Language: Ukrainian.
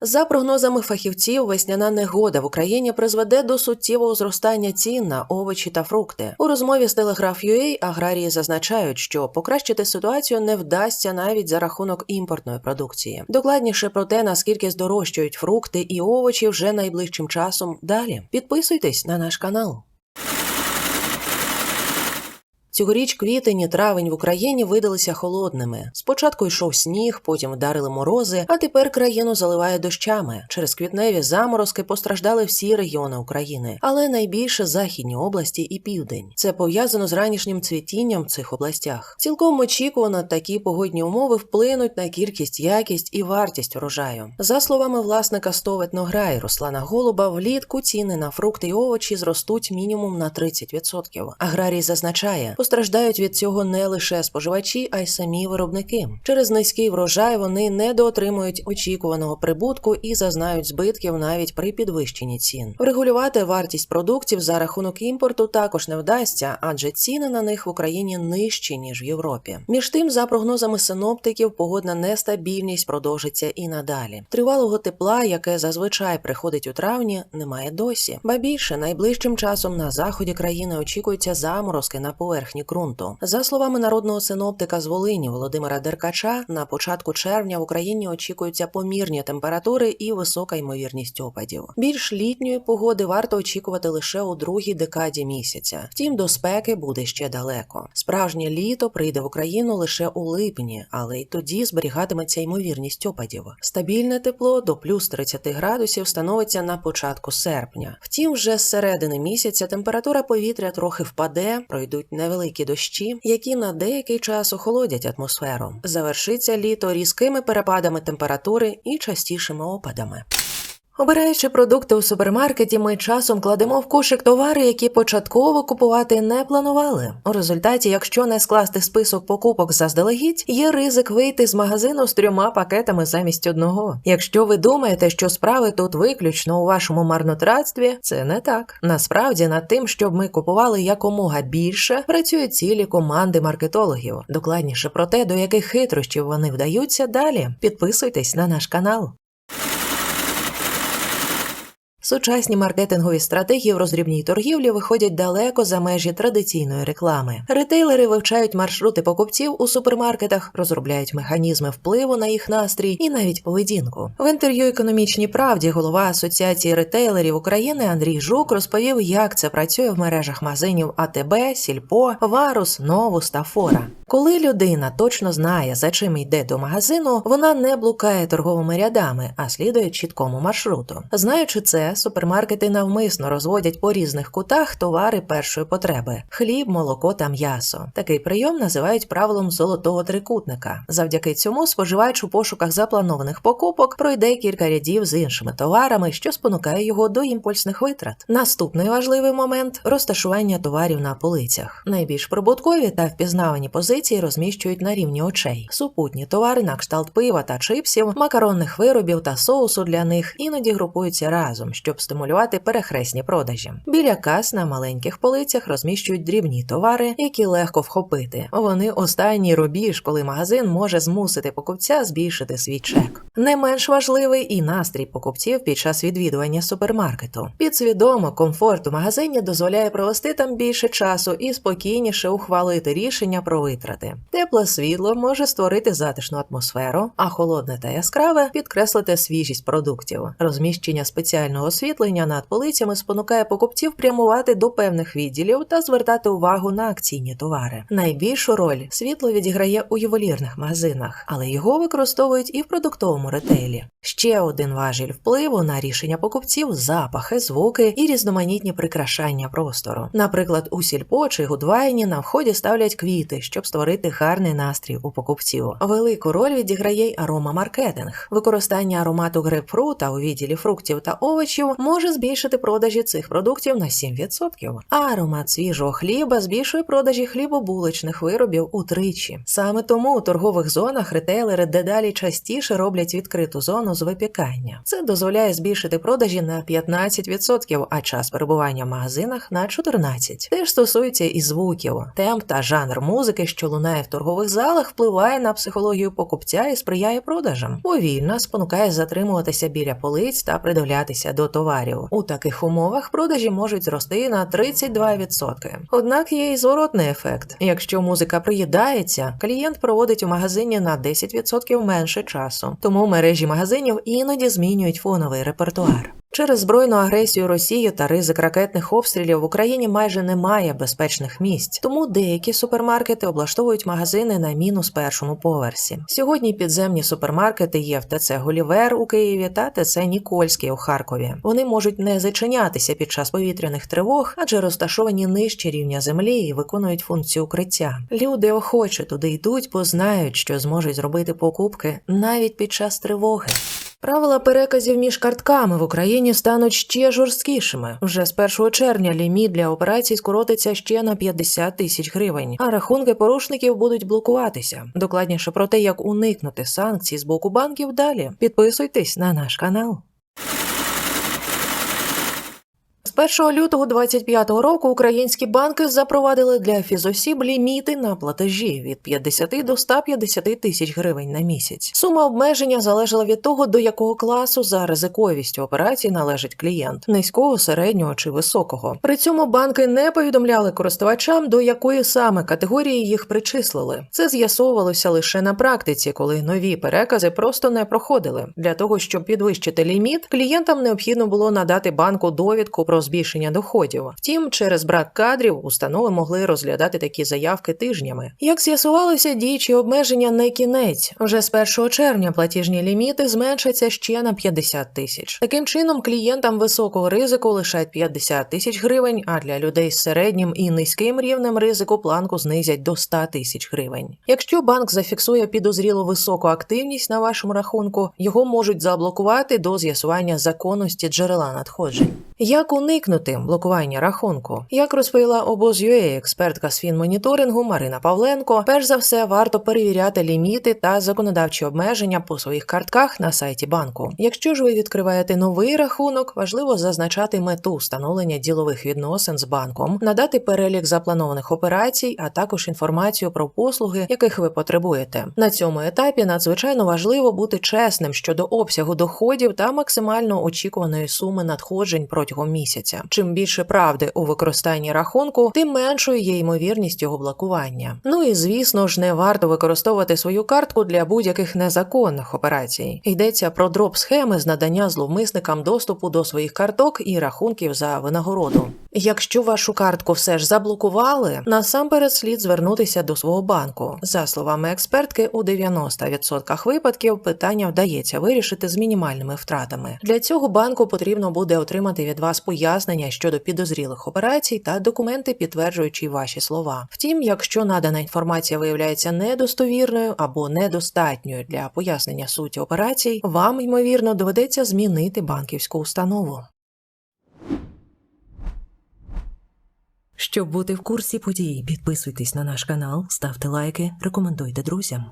За прогнозами фахівців, весняна негода в Україні призведе до суттєвого зростання цін на овочі та фрукти. У розмові з Telegraph.ua аграрії зазначають, що покращити ситуацію не вдасться навіть за рахунок імпортної продукції. Докладніше про те, наскільки здорожчають фрукти і овочі вже найближчим часом. Далі підписуйтесь на наш канал. Цьогоріч квітень і травень в Україні видалися холодними. Спочатку йшов сніг, потім вдарили морози, а тепер країну заливає дощами. Через квітневі заморозки постраждали всі регіони України, але найбільше західні області і південь. Це пов'язано з ранішнім цвітінням в цих областях. Цілком очікувано, такі погодні умови вплинуть на кількість, якість і вартість урожаю. За словами власника «Стоветнограй» Руслана Голуба, влітку ціни на фрукти і овочі зростуть мінімум на 30%. Аграрій зазначає, постраждають від цього не лише споживачі, а й самі виробники. Через низький врожай вони недоотримують очікуваного прибутку і зазнають збитків навіть при підвищенні цін. Врегулювати вартість продуктів за рахунок імпорту також не вдасться, адже ціни на них в Україні нижчі ніж в Європі. Між тим, за прогнозами синоптиків, погодна нестабільність продовжиться і надалі. Тривалого тепла, яке зазвичай приходить у травні, немає досі. Ба більше найближчим часом на заході країни очікуються заморозки на поверхні ґрунту. За словами народного синоптика з Волині Володимира Деркача, на початку червня в Україні очікуються помірні температури і висока ймовірність опадів. Більш літньої погоди варто очікувати лише у другій декаді місяця. Втім, до спеки буде ще далеко. Справжнє літо прийде в Україну лише у липні, але й тоді зберігатиметься ймовірність опадів. Стабільне тепло до плюс 30 градусів становиться на початку серпня. Втім, вже з середини місяця температура повітря трохи впаде, пройдуть невеликі дощі, які на деякий час охолодять атмосферу. Завершиться літо різкими перепадами температури і частішими опадами. Обираючи продукти у супермаркеті, ми часом кладемо в кошик товари, які початково купувати не планували. У результаті, якщо не скласти список покупок заздалегідь, є ризик вийти з магазину з трьома пакетами замість одного. Якщо ви думаєте, що справи тут виключно у вашому марнотратстві, це не так. Насправді над тим, щоб ми купували якомога більше, працюють цілі команди маркетологів. Докладніше про те, до яких хитрощів вони вдаються далі. Підписуйтесь на наш канал. Сучасні маркетингові стратегії в роздрібній торгівлі виходять далеко за межі традиційної реклами. Ретейлери вивчають маршрути покупців у супермаркетах, розробляють механізми впливу на їх настрій і навіть поведінку. В інтерв'ю економічній правді голова Асоціації ретейлерів України Андрій Жук розповів, як це працює в мережах магазинів АТБ, Сільпо, Варус, Новус та Фора. Коли людина точно знає, за чим йде до магазину, вона не блукає торговими рядами, а слідує чіткому маршруту. Знаючи це, супермаркети навмисно розводять по різних кутах товари першої потреби: хліб, молоко та м'ясо. Такий прийом називають правилом золотого трикутника. Завдяки цьому споживач у пошуках запланованих покупок пройде кілька рядів з іншими товарами, що спонукає його до імпульсних витрат. Наступний важливий момент розташування товарів на полицях. Найбільш прибуткові та впізнавані позиції розміщують на рівні очей. Супутні товари на кшталт пива та чипсів, макаронних виробів та соусу для них іноді групуються разом, щоб стимулювати перехресні продажі. Біля кас на маленьких полицях розміщують дрібні товари, які легко вхопити. Вони останній рубіж, коли магазин може змусити покупця збільшити свій чек. Не менш важливий і настрій покупців під час відвідування супермаркету. Підсвідомо комфорт у магазині дозволяє провести там більше часу і спокійніше ухвалити рішення про витрати. Тепле світло може створити затишну атмосферу, а холодне та яскраве підкреслити свіжість продуктів. Розміщення спеціального освітлення над полицями спонукає покупців прямувати до певних відділів та звертати увагу на акційні товари. Найбільшу роль світло відіграє у ювелірних магазинах, але його використовують і в продуктовому ретейлі. Ще один важіль впливу на рішення покупців запахи, звуки і різноманітні прикрашання простору. Наприклад, у сільпо чи гудвайні на вході ставлять квіти, щоб створити гарний настрій у покупців. Велику роль відіграє й аромамаркетинг. Використання аромату грейпфрута у відділі фруктів та овочів може збільшити продажі цих продуктів на 7%. А аромат свіжого хліба збільшує продажі хлібобуличних виробів утричі. Саме тому у торгових зонах ретейлери дедалі частіше роблять відкриту зону з випікання. Це дозволяє збільшити продажі на 15%, а час перебування в магазинах на 14%. Теж стосується і звуків, темп та жанр музики, що лунає в торгових залах, впливає на психологію покупця і сприяє продажам. Повільно спонукає затримуватися біля полиць та придивлятися до товарів. У таких умовах продажі можуть зрости на 32%. Однак є і зворотний ефект. Якщо музика приїдається, клієнт проводить у магазині на 10% менше часу. Тому мережі магазинів іноді змінюють фоновий репертуар. Через збройну агресію Росії та ризик ракетних обстрілів в Україні майже немає безпечних місць, тому деякі супермаркети облаштовують магазини на мінус першому поверсі. Сьогодні підземні супермаркети є в ТЦ Голівер у Києві та ТЦ Нікольський у Харкові. Вони можуть не зачинятися під час повітряних тривог, адже розташовані нижче рівня землі і виконують функцію укриття. Люди охоче туди йдуть, бо знають, що зможуть зробити покупки навіть під час тривоги. Правила переказів між картками в Україні стануть ще жорсткішими. Вже з 1 червня ліміт для операцій скоротиться ще на 50 тисяч гривень, а рахунки порушників будуть блокуватися. Докладніше про те, як уникнути санкцій з боку банків далі. Підписуйтесь на наш канал. З 1 лютого 2025 року українські банки запровадили для фізосіб ліміти на платежі від 50 до 150 тисяч гривень на місяць. Сума обмеження залежала від того, до якого класу за ризиковістю операцій належить клієнт низького, середнього чи високого. При цьому банки не повідомляли користувачам, до якої саме категорії їх причислили. Це з'ясовувалося лише на практиці, коли нові перекази просто не проходили. Для того щоб підвищити ліміт, клієнтам необхідно було надати банку довідку про збільшення доходів. Втім, через брак кадрів установи могли розглядати такі заявки тижнями. Як з'ясувалося, діючі обмеження не кінець. Вже з 1 червня платіжні ліміти зменшаться ще на 50 тисяч. Таким чином, клієнтам високого ризику лишать 50 тисяч гривень, а для людей з середнім і низьким рівнем ризику планку знизять до 100 тисяч гривень. Якщо банк зафіксує підозріло високу активність на вашому рахунку, його можуть заблокувати до з'ясування законності джерела надходжень. Як уникнути блокування рахунку? Як розповіла обоз.ua експертка з фінмоніторингу Марина Павленко, перш за все варто перевіряти ліміти та законодавчі обмеження по своїх картках на сайті банку. Якщо ж ви відкриваєте новий рахунок, важливо зазначати мету встановлення ділових відносин з банком, надати перелік запланованих операцій, а також інформацію про послуги, яких ви потребуєте. На цьому етапі надзвичайно важливо бути чесним щодо обсягу доходів та максимально очікуваної суми надходжень протягом місяця. Чим більше правди у використанні рахунку, тим меншою є ймовірність його блокування. Ну і звісно ж, не варто використовувати свою картку для будь-яких незаконних операцій. Йдеться про дроп схеми з надання зловмисникам доступу до своїх карток і рахунків за винагороду. Якщо вашу картку все ж заблокували, насамперед слід звернутися до свого банку. За словами експертки, у 90% випадків питання вдається вирішити з мінімальними втратами. Для цього банку потрібно буде отримати від вас пояснення щодо підозрілих операцій та документи, підтверджуючи ваші слова. Втім, якщо надана інформація виявляється недостовірною або недостатньою для пояснення суті операцій, вам ймовірно доведеться змінити банківську установу. Щоб бути в курсі подій, підписуйтесь на наш канал, ставте лайки, рекомендуйте друзям.